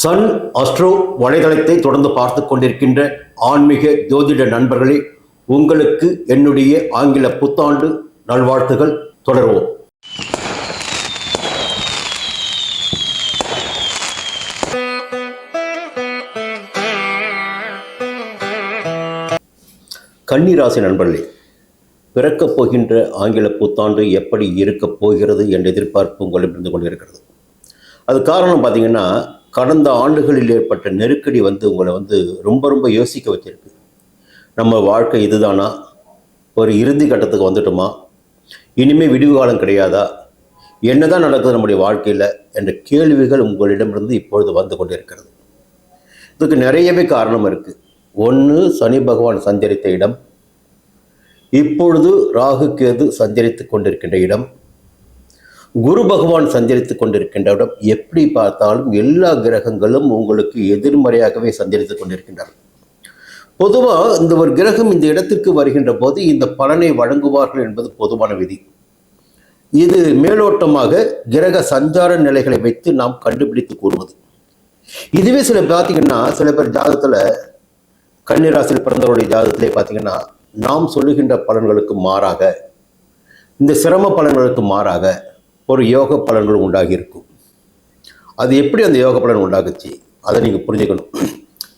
Sun astro வலைதளத்தை தொடர்ந்து பார்த்து கொண்டிருக்கின்ற ஆன்மீக ஜோதிட நண்பர்களே உங்களுக்கு என்னுடைய ஆங்கில புத்தாண்டு நல்வாழ்த்துகள். தொடர்வோம். கன்னிராசி நண்பர்களே பிறக்கப் போகின்ற ஆங்கில புத்தாண்டு எப்படி இருக்கப் போகிறது என்ற எதிர்பார்ப்பு உங்களிடம் இருந்து கொண்டிருக்கிறது. அது காரணம் பார்த்தீங்கன்னா கடந்த ஆண்டுகளில் ஏற்பட்ட நெருக்கடி வந்து உங்களை வந்து ரொம்ப ரொம்ப யோசிக்க வச்சிருக்கு. நம்ம வாழ்க்கை இதுதானா? ஒரு இறுதி கட்டத்துக்கு வந்துட்டோமா? இனிமேல் விடிவு காலம் கிடையாதா? என்னதான் நடக்குது நம்முடைய வாழ்க்கையில் என்ற கேள்விகள் உங்களிடமிருந்து இப்பொழுது வந்து கொண்டிருக்கிறது. இதுக்கு நிறையவே காரணம் இருக்குது ஒன்று சனி பகவான் சஞ்சரித்த இடம். இப்பொழுது ராகு கேது சஞ்சரித்து கொண்டிருக்கின்ற இடம். குரு பகவான் சஞ்சரித்து கொண்டிருக்கின்ற இடம் எப்படி பார்த்தாலும் எல்லா கிரகங்களும் உங்களுக்கு எதிர்மறையாகவே சஞ்சரித்து கொண்டிருக்கின்றன. பொதுவாக இந்த ஒரு கிரகம் இந்த இடத்திற்கு வருகின்ற போது இந்த பலனை வழங்குவார்கள் என்பது பொதுவான விதி. இது மேலோட்டமாக கிரக சஞ்சார நிலைகளை வைத்து நாம் கண்டுபிடித்து கூறுவது. இதுவே சில பார்த்தீங்கன்னா சில பேர் ஜாதகத்தில் கன்னிராசியில் பிறந்தவருடைய ஜாதகத்திலே பார்த்தீங்கன்னா நாம் சொல்லுகின்ற பலன்களுக்கு மாறாக இந்த சிரம பலன்களுக்கு மாறாக ஒரு யோக பலன்கள் உண்டாகி இருக்கும் அது எப்படி அந்த யோக பலன் உண்டாகுச்சு? அதை நீங்கள் புரிஞ்சுக்கணும்.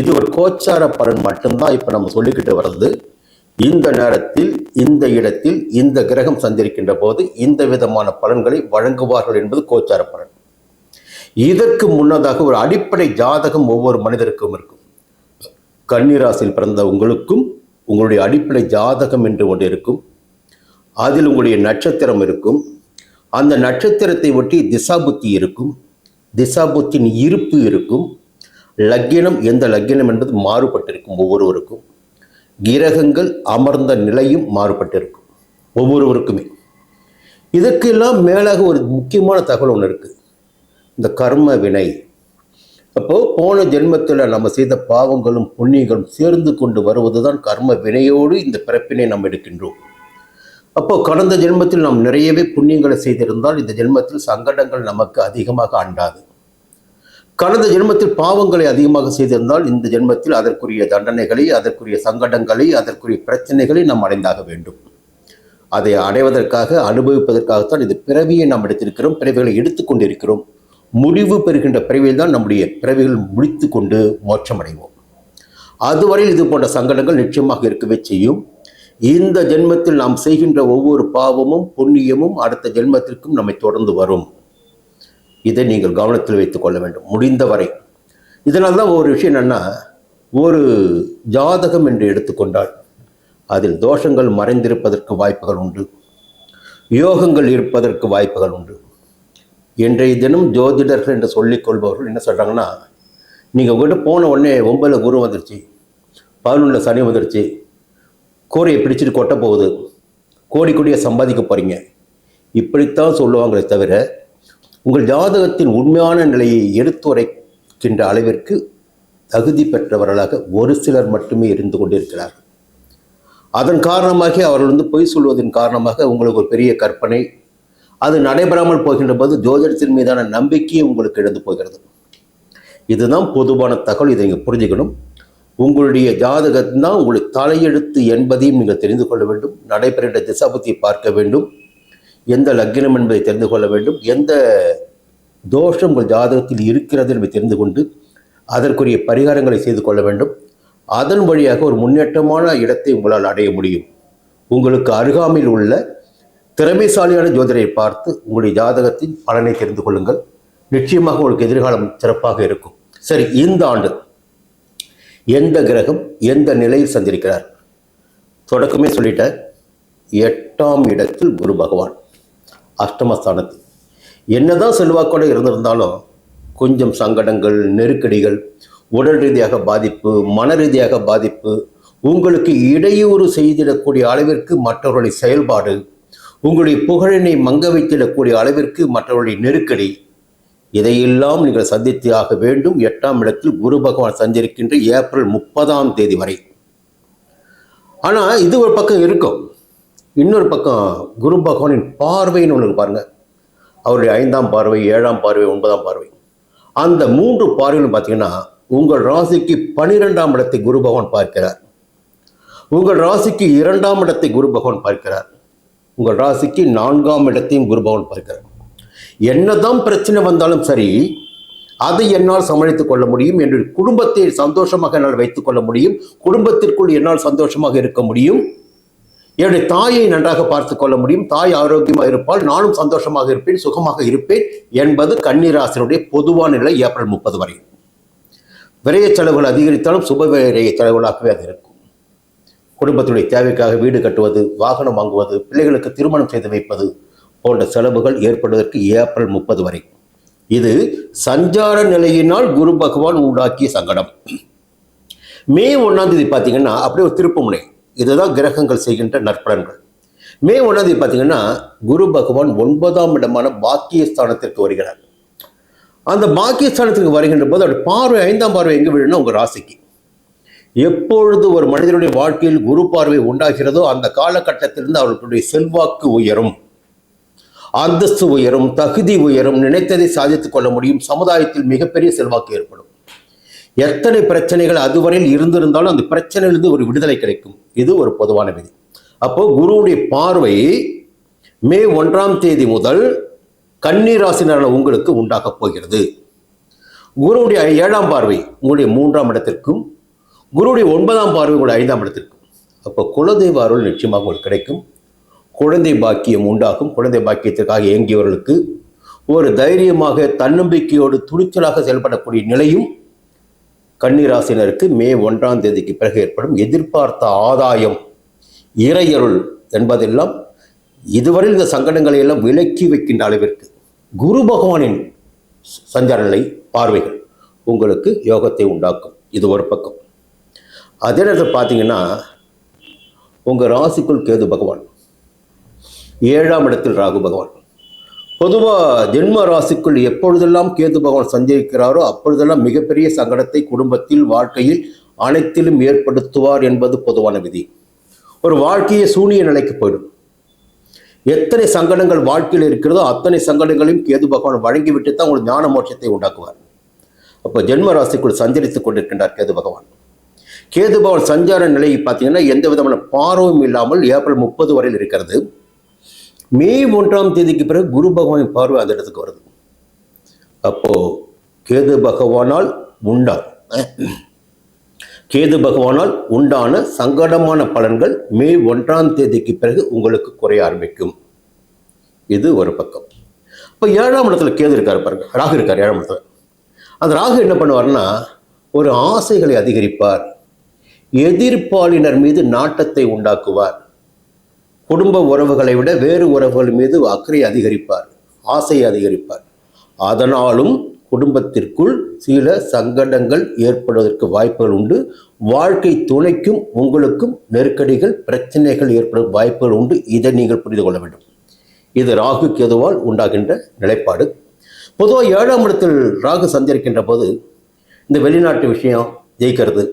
இது ஒரு கோச்சார பலன் மட்டும்தான் இப்போ நம்ம சொல்லிக்கிட்டு வர்றது. இந்த நேரத்தில் இந்த இடத்தில் இந்த கிரகம் சந்திருக்கின்ற போது இந்த விதமான பலன்களை வழங்குவார்கள் என்பது கோச்சார பலன். இதற்கு முன்னதாக ஒரு அடிப்படை ஜாதகம் ஒவ்வொரு மனிதருக்கும் இருக்கும். கன்னிராசியில் பிறந்த உங்களுக்கும் உங்களுடைய அடிப்படை ஜாதகம் என்று ஒன்று இருக்கும். அதில் உங்களுடைய நட்சத்திரம் இருக்கும். அந்த நட்சத்திரத்தை ஒட்டி திசாபுத்தி இருக்கும். திசாபுத்தின் இருப்பு இருக்கும். லக்கினம் எந்த லக்கினம் என்பது மாறுபட்டிருக்கும் ஒவ்வொருவருக்கும். கிரகங்கள் அமர்ந்த நிலையும் மாறுபட்டிருக்கும் ஒவ்வொருவருக்குமே. இதற்கெல்லாம் மேலாக ஒரு முக்கியமான தகவல் ஒன்று இருக்குது இந்த கர்ம வினை. அப்போது போன ஜென்மத்தில் நம்ம செய்த பாவங்களும் புண்ணியங்களும் சேர்ந்து கொண்டு வருவது தான் கர்ம வினையோடு இந்த பிறப்பினை நாம் எடுக்கின்றோம். அப்போ கடந்த ஜென்மத்தில் நாம் நிறையவே புண்ணியங்களை செய்திருந்தால் இந்த ஜென்மத்தில் சங்கடங்கள் நமக்கு அதிகமாக அண்டாது. கடந்த ஜென்மத்தில் பாவங்களை அதிகமாக செய்திருந்தால் இந்த ஜென்மத்தில் அதற்குரிய தண்டனைகளை அதற்குரிய சங்கடங்களை அதற்குரிய பிரச்சனைகளை நாம் அடைந்தாக வேண்டும். அதை அடைவதற்காக அனுபவிப்பதற்காகத்தான் இது பிறவியை நாம் எடுத்திருக்கிறோம் பிறவிகளை எடுத்துக்கொண்டிருக்கிறோம் முடிவு பெறுகின்ற பிறவியில் தான் நம்முடைய பிறவிகள் முடித்து கொண்டு மோட்சமடைவோம். அதுவரையில் இது போன்ற சங்கடங்கள் நிச்சயமாக இருக்கவே செய்யும். இந்த ஜென்மத்தில் நாம் செய்கின்ற ஒவ்வொரு பாவமும் புண்ணியமும் அடுத்த ஜென்மத்திற்கும் நம்மை தொடர்ந்து வரும். இதை நீங்கள் கவனத்தில் வைத்துக் கொள்ள வேண்டும். முடிந்தவரை. இதனால் தான் ஒரு விஷயம் என்னன்னா ஒரு ஜாதகம் என்று எடுத்துக்கொண்டால் அதில் தோஷங்கள் மறைந்திருப்பதற்கு வாய்ப்புகள் உண்டு. யோகங்கள் இருப்பதற்கு வாய்ப்புகள் உண்டு. இன்றைய தினம் ஜோதிடர்கள் என்று சொல்லிக் கொள்பவர்கள் என்ன சொல்கிறாங்கன்னா நீங்கள் உங்கள்கிட்ட போன உடனே ஒன்பதில் குரு வந்துருச்சு பதினொன்றில் சனி வந்துருச்சு கோரையை பிடிச்சிட்டு கொட்ட போகுது. கோடி கோடியை சம்பாதிக்க போகிறீங்க இப்படித்தான் சொல்லுவாங்களே தவிர உங்கள் ஜாதகத்தின் உண்மையான நிலையை எடுத்துரைக்கின்ற அளவிற்கு தகுதி பெற்றவர்களாக ஒரு சிலர் மட்டுமே இருந்து கொண்டிருக்கிறார்கள் அதன் காரணமாக அவர்கள் வந்து பொய் சொல்வதன் காரணமாக உங்களுக்கு ஒரு பெரிய கற்பனை அது நடைபெறாமல் போகின்ற போது ஜோதிடத்தின் மீதான நம்பிக்கையை உங்களுக்கு இழந்து போகிறது. இதுதான் பொதுவான தகவல். இதை நீங்கள் புரிஞ்சுக்கணும். உங்களுடைய ஜாதகம் தான் தலையெழுத்து என்பதையும் நீங்கள் தெரிந்து கொள்ள வேண்டும். நடைபெறுகின்ற திசாபத்தியை பார்க்க வேண்டும். எந்த லக்னம் என்பதை தெரிந்து கொள்ள வேண்டும். எந்த தோஷம் உங்கள் ஜாதகத்தில் இருக்கிறது என்பதை தெரிந்து கொண்டு அதற்குரிய பரிகாரங்களை செய்து கொள்ள வேண்டும். அதன் வழியாக ஒரு முன்னேற்றமான இடத்தை உங்களால் அடைய முடியும். உங்களுக்கு அருகாமையில் உள்ள திறமைசாலியான ஜோதிடரை பார்த்து உங்களுடைய ஜாதகத்தின் பலனை தெரிந்து கொள்ளுங்கள். நிச்சயமாக உங்களுக்கு எதிர்காலம் சிறப்பாக இருக்கும். சரி இந்த ஆண்டு எந்த கிரகம் எந்த நிலையில் சந்திருக்கிறார் தொடக்கமே சொல்லிட்ட எட்டாம் இடத்தில் குரு பகவான் அஷ்டமஸ்தானத்தில். என்னதான் செல்வாக்கோடு இருந்திருந்தாலும் கொஞ்சம் சங்கடங்கள் நெருக்கடிகள் உடல் ரீதியாக பாதிப்பு மன ரீதியாக பாதிப்பு உங்களுக்கு இடையூறு செய்திடக்கூடிய அளவிற்கு மற்றவர்களுடைய செயல்பாடு உங்களுடைய புகழினை மங்க வைத்திடக்கூடிய அளவிற்கு மற்றவர்களுடைய நெருக்கடி இதையெல்லாம் நீங்கள் சந்தித்து ஆக வேண்டும். எட்டாம் இடத்தில் குரு பகவான் சஞ்சரிக்கின்ற ஏப்ரல் முப்பதாம் தேதி வரை. ஆனால் இது ஒரு பக்கம் இருக்கும். இன்னொரு பக்கம் குரு பகவானின் பார்வைன்னு ஒன்று பாருங்கள் அவருடைய ஐந்தாம் பார்வை ஏழாம் பார்வை ஒன்பதாம் பார்வை. அந்த மூன்று பார்வைகளும் பார்த்தீங்கன்னா உங்கள் ராசிக்கு பனிரெண்டாம் இடத்தை குரு பகவான் பார்க்கிறார். உங்கள் ராசிக்கு இரண்டாம் இடத்தை குரு பகவான் பார்க்கிறார். உங்கள் ராசிக்கு நான்காம் இடத்தையும் குரு பகவான் பார்க்கிறார். என்னதான் பிரச்சனை வந்தாலும் சரி அதை என்னால் சமாளித்துக் கொள்ள முடியும் என்று குடும்பத்தை சந்தோஷமாக என்னால் வைத்துக் கொள்ள முடியும். குடும்பத்திற்குள் என்னால் சந்தோஷமாக இருக்க முடியும். என்னுடைய தாயை நன்றாக பார்த்துக் கொள்ள முடியும். தாய் ஆரோக்கியமாக இருப்பால் நானும் சந்தோஷமாக இருப்பேன் சுகமாக இருப்பேன் என்பது கன்னிராசினுடைய பொதுவான நிலை ஏப்ரல் முப்பது வரை. விரைய செலவுகள் அதிகரித்தாலும் சுப விரைய செலவுகளாகவே அது இருக்கும். குடும்பத்துடைய தேவைக்காக வீடு கட்டுவது வாகனம் வாங்குவது பிள்ளைகளுக்கு திருமணம் செய்து வைப்பது போன்ற செலவுகள் ஏற்படுவதற்கு ஏப்ரல் முப்பது வரை. இது சஞ்சார நிலையினால் குரு பகவான் உண்டாக்கிய சங்கடம். மே ஒன்றாம் தேதி பார்த்தீங்கன்னா அப்படியே ஒரு திருப்புமுனை. இதுதான் கிரகங்கள் செய்கின்ற நற்பலன்கள். மே ஒன்றாம் தேதி பார்த்தீங்கன்னா குரு பகவான் ஒன்பதாம் இடமான பாக்கியஸ்தானத்திற்கு வருகிறார். அந்த பாக்கியஸ்தானத்துக்கு வருகின்ற போது அவருடைய பார்வை ஐந்தாம் பார்வை எங்கே விழுனா உங்கள் ராசிக்கு. எப்பொழுது ஒரு மனிதனுடைய வாழ்க்கையில் குரு பார்வை உண்டாகிறதோ அந்த காலகட்டத்திலிருந்து அவர்களுடைய செல்வாக்கு உயரும். அந்தஸ்து உயரும் தகுதி உயரும் நினைத்ததை சாதித்துக் கொள்ள முடியும். சமுதாயத்தில் மிகப்பெரிய செல்வாக்கு ஏற்படும். எத்தனை பிரச்சனைகள் அதுவரையில் இருந்திருந்தாலும் அந்த பிரச்சனையிலிருந்து ஒரு விடுதலை கிடைக்கும். இது ஒரு பொதுவான விதி. அப்போ குருவுடைய பார்வை மே ஒன்றாம் தேதி முதல் கன்னிராசினரான உங்களுக்கு உண்டாகப் போகிறது. குருவுடைய ஏழாம் பார்வை உங்களுடைய மூன்றாம் இடத்திற்கும் குருவுடைய ஒன்பதாம் பார்வை உங்களுடைய ஐந்தாம் இடத்திற்கும். அப்போ குலதெய்வ அருள் நிச்சயமாக உங்களுக்கு கிடைக்கும். குழந்தை பாக்கியம் உண்டாகும். குழந்தை பாக்கியத்திற்காக இயங்கியவர்களுக்கு ஒரு தைரியமாக தன்னம்பிக்கையோடு துணிச்சலாக செயல்படக்கூடிய நிலையும் கன்னிராசினருக்கு மே ஒன்றாம் தேதிக்கு பிறகு ஏற்படும். எதிர்பார்த்த ஆதாயம் இறையருள் என்பதெல்லாம் இதுவரை இந்த சங்கடங்களை எல்லாம் விலக்கி வைக்கின்ற அளவிற்கு குரு பகவானின் சஞ்சார நிலை பார்வைகள் உங்களுக்கு யோகத்தை உண்டாக்கும். இது ஒரு பக்கம். அதே நேரத்தில் பார்த்தீங்கன்னா உங்கள் ராசிக்குள் கேது பகவான். ஏழாம் இடத்தில் ராகு பகவான். பொதுவாக ஜென்ம ராசிக்குள் எப்பொழுதெல்லாம் கேது பகவான் சஞ்சரிக்கிறாரோ அப்பொழுதெல்லாம் மிகப்பெரிய சங்கடத்தை குடும்பத்தில் வாழ்க்கையில் அனைத்திலும் ஏற்படுத்துவார் என்பது பொதுவான விதி. ஒரு வாழ்க்கையை சூனிய நிலைக்கு போயிடும். எத்தனை சங்கடங்கள் வாழ்க்கையில் இருக்கிறதோ அத்தனை சங்கடங்களையும் கேது பகவான் வழங்கிவிட்டு தான் உங்களுக்கு ஞான மோட்சத்தை உண்டாக்குவார். அப்போ ஜென்ம ராசிக்குள் சஞ்சரித்துக் கொண்டிருக்கின்றார் கேது பகவான். கேது பகவான் சஞ்சார நிலையை பார்த்தீங்கன்னா எந்த விதமான பார்வையும் இல்லாமல் ஏப்ரல் முப்பது வரையில் இருக்கிறது. மே ஒன்றாம் தேதிக்கு பிறகு குரு பகவான் பார்வை அந்த இடத்துக்கு வருது அப்போ கேது பகவானால் உண்டான் கேது பகவானால் உண்டான சங்கடமான பலன்கள் மே ஒன்றாம் தேதிக்கு பிறகு உங்களுக்கு குறைய ஆரம்பிக்கும். இது ஒரு பக்கம். இப்போ ஏழாம் இடத்துல கேது இருக்கார் பாருங்க. ராகு இருக்கார் ஏழாம் இடத்துல. அந்த ராகு என்ன பண்ணுவார்னா ஒரு ஆசைகளை அதிகரிப்பார். எதிர்ப்பாளினர் மீது நாட்டத்தை உண்டாக்குவார். குடும்ப உறவுகளை விட வேறு உறவுகள் மீது அக்கறை அதிகரிப்பார் ஆசையை அதிகரிப்பார். அதனாலும் குடும்பத்திற்குள் சில சங்கடங்கள் ஏற்படுவதற்கு வாய்ப்புகள் உண்டு. வாழ்க்கை துணைக்கும் உங்களுக்கும் நெருக்கடிகள் பிரச்சனைகள் ஏற்படும் வாய்ப்புகள் உண்டு. இதை நீங்கள் புரிந்து கொள்ள வேண்டும். இது ராகு கேதுவால் உண்டாகின்ற நிலைப்பாடு. பொதுவாக ஏழாம் இடத்தில் ராகு சந்திருக்கின்ற போது இந்த வெளிநாட்டு விஷயம் ஜெயிக்கிறது.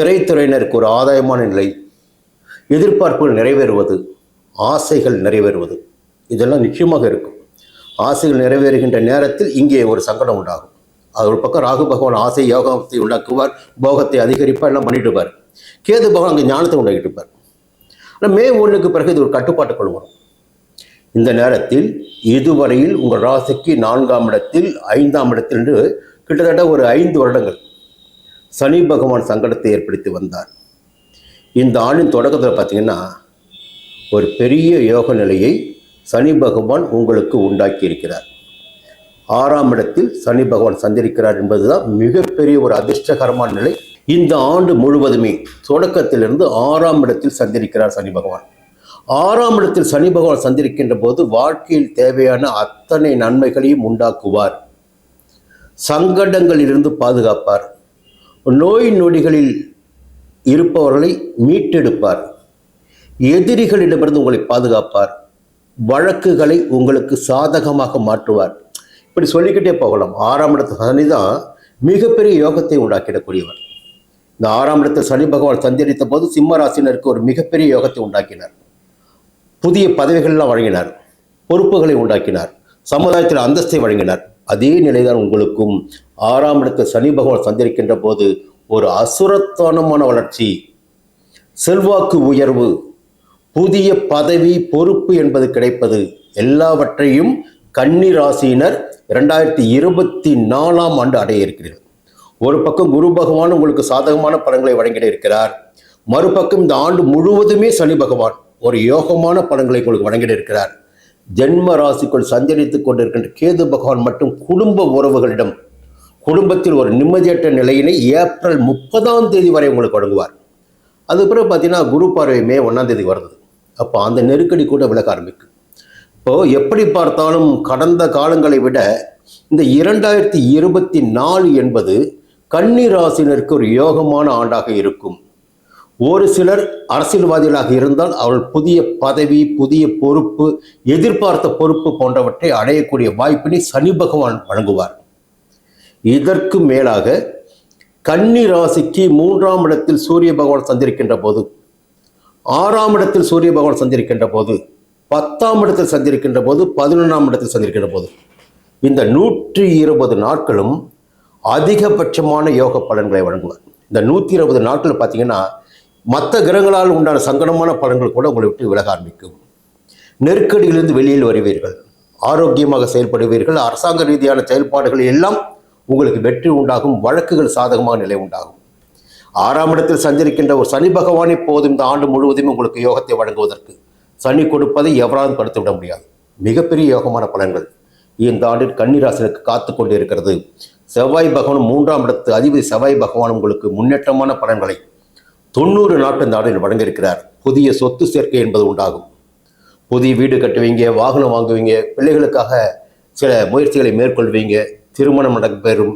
திரைத்துறையினருக்கு ஒரு ஆதாயமான நிலை. எதிர்பார்ப்புகள் நிறைவேறுவது ஆசைகள் நிறைவேறுவது இதெல்லாம் நிச்சயமாக இருக்கும். ஆசைகள் நிறைவேறுகின்ற நேரத்தில் இங்கே ஒரு சங்கடம் உண்டாகும். அது ஒரு பக்கம் ராகு பகவான் ஆசை யோகத்தை உண்டாக்குவார் போகத்தை அதிகரிப்பார் எல்லாம் பண்ணிட்டு கேது பகவான் அங்கே ஞானத்தை உண்டாக்கிட்டு இருப்பார். ஆனால் மே ஒன்றுக்கு பிறகு இது ஒரு கட்டுப்பாட்டுக்குள் வரும். இந்த நேரத்தில் இதுவரையில் உங்கள் ராசிக்கு நான்காம் இடத்தில் ஐந்தாம் இடத்தில் என்று கிட்டத்தட்ட ஒரு ஐந்து வருடங்கள் சனி பகவான் சங்கடத்தை ஏற்படுத்தி வந்தார். இந்த ஆண்டின் தொடக்கத்தில் பார்த்தீங்கன்னா ஒரு பெரிய யோக நிலையை சனி பகவான் உங்களுக்கு உண்டாக்கி இருக்கிறார் ஆறாம் இடத்தில் சனி பகவான் சஞ்சரிக்கிறார் என்பதுதான் மிகப்பெரிய ஒரு அதிர்ஷ்டகரமான நிலை. இந்த ஆண்டு முழுவதுமே தொடக்கத்திலிருந்து ஆறாம் இடத்தில் சந்திரிக்கிறார் சனி பகவான். ஆறாம் இடத்தில் சனி பகவான் சஞ்சரிக்கின்ற போது வாழ்க்கையில் தேவையான அத்தனை நன்மைகளையும் உண்டாக்குவார். சங்கடங்களிலிருந்து பாதுகாப்பார். நோய் நொடிகளில் இருப்பவர்களை மீட்டெடுப்பார். எதிரிகளிடமிருந்து உங்களை பாதுகாப்பார். வழக்குகளை உங்களுக்கு சாதகமாக மாற்றுவார். இப்படி சொல்லிக்கிட்டே போகலாம். ஆறாம் இடத்து சனி தான் மிகப்பெரிய யோகத்தை உண்டாக்கிடக்கூடியவர். இந்த ஆறாம் இடத்தில் சனி பகவான் சஞ்சரித்த போது சிம்ம ராசினருக்கு ஒரு மிகப்பெரிய யோகத்தை உண்டாக்கினார். புதிய பதவிகள்லாம் வழங்கினார். பொறுப்புகளை உண்டாக்கினார். சமுதாயத்தில் அந்தஸ்தை வழங்கினார். அதே நிலைதான் உங்களுக்கும். ஆறாம் இடத்து சனி பகவான் சந்திருக்கின்ற போது ஒரு அசுரத்தனமான வளர்ச்சி. செல்வாக்கு உயர்வு புதிய பதவி பொறுப்பு என்பது கிடைப்பது எல்லாவற்றையும் கன்னி ராசியினர் இரண்டாயிரத்தி இருபத்தி நாலாம் ஆண்டு அடைய இருக்கிறீர்கள். ஒரு பக்கம் குரு பகவான் உங்களுக்கு சாதகமான பலன்களை வழங்கிட இருக்கிறார். மறுபக்கம் இந்த ஆண்டு முழுவதுமே சனி பகவான் ஒரு யோகமான பலன்களை உங்களுக்கு வழங்கிட இருக்கிறார். ஜென்ம ராசிக்குள் சஞ்சரித்துக் கொண்டிருக்கின்ற கேது பகவான் மற்றும் குடும்ப உறவுகளிடம் குடும்பத்தில் ஒரு நிம்மதியற்ற நிலையினை ஏப்ரல் முப்பதாம் தேதி வரை உங்களுக்கு வழங்குவார். அது பிறகு பார்த்தீங்கன்னா குரு பார்வை மே ஒன்றாம் தேதி வருது அப்போ அந்த நெருக்கடி கூட விலக ஆரம்பிக்கும் இப்போது எப்படி பார்த்தாலும் கடந்த காலங்களை விட இந்த இரண்டாயிரத்தி இருபத்தி நாலு என்பது கன்னி ராசினருக்கு ஒரு யோகமான ஆண்டாக இருக்கும். ஒரு சிலர் அரசியல்வாதிகளாக இருந்தால் அவர்கள் புதிய பதவி புதிய பொறுப்பு எதிர்பார்த்த பொறுப்பு போன்றவற்றை அடையக்கூடிய வாய்ப்பினை சனி பகவான் வழங்குவார். இதற்கு மேலாக கன்னி ராசிக்கு மூன்றாம் இடத்தில் சூரிய பகவான் சந்திருக்கின்ற போது ஆறாம் இடத்தில் சூரிய பகவான் சந்திருக்கின்ற போது பத்தாம் இடத்தில் சந்திருக்கின்ற போது பதினொன்றாம் இடத்தில் சந்திருக்கின்ற போது இந்த நூற்றி இருபது நாட்களும் அதிகபட்சமான யோக பலன்களை வழங்குவார். இந்த நூற்றி இருபது நாட்கள் பார்த்தீங்கன்னா மற்ற கிரகங்களால் உண்டான சங்கடமான பலன்கள் கூட உங்களை விட்டு விலக ஆரம்பிக்கும். நெருக்கடியிலிருந்து வெளியில் வருவீர்கள். ஆரோக்கியமாக செயல்படுவீர்கள். அரசாங்க ரீதியான செயல்பாடுகள் எல்லாம் உங்களுக்கு வெற்றி உண்டாகும் வழக்குகள் சாதகமான நிலை உண்டாகும். ஆறாம் இடத்தில் சஞ்சரிக்கின்ற ஒரு சனி பகவானை போதும். இந்த ஆண்டு முழுவதும் உங்களுக்கு யோகத்தை வழங்குவதற்கு சனி கொடுப்பதை எவராலும் படுத்து விட முடியாது. மிகப்பெரிய யோகமான பலன்கள் இந்த ஆண்டில் கன்னிராசனுக்கு காத்து கொண்டு இருக்கிறது. செவ்வாய் பகவான் மூன்றாம் இடத்து அதிபதி செவ்வாய் பகவான் உங்களுக்கு முன்னேற்றமான பலன்களை தொண்ணூறு நாட்டு இந்த ஆண்டில் வழங்கியிருக்கிறார். புதிய சொத்து சேர்க்கை என்பது உண்டாகும். புதிய வீடு கட்டுவீங்க வாகனம் வாங்குவீங்க பிள்ளைகளுக்காக சில முயற்சிகளை மேற்கொள்வீங்க. திருமணம் நடைபெறும்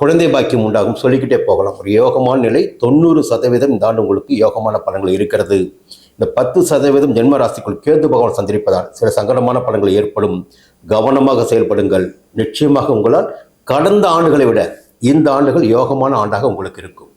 குழந்தை பாக்கியம் உண்டாகும். சொல்லிக்கிட்டே போகலாம். ஒரு யோகமான நிலை தொண்ணூறு சதவீதம் இந்த ஆண்டு உங்களுக்கு யோகமான பலன்கள் இருக்கிறது. இந்த பத்து சதவீதம் ஜென்ம ராசிக்குள் கேது பகவான் சந்திரிப்பதால் சில சங்கடமான பலன்கள் ஏற்படும். கவனமாக செயல்படுங்கள். நிச்சயமாக உங்களால் கடந்த ஆண்டுகளை விட இந்த ஆண்டுகள் யோகமான ஆண்டாக உங்களுக்கு இருக்கும்.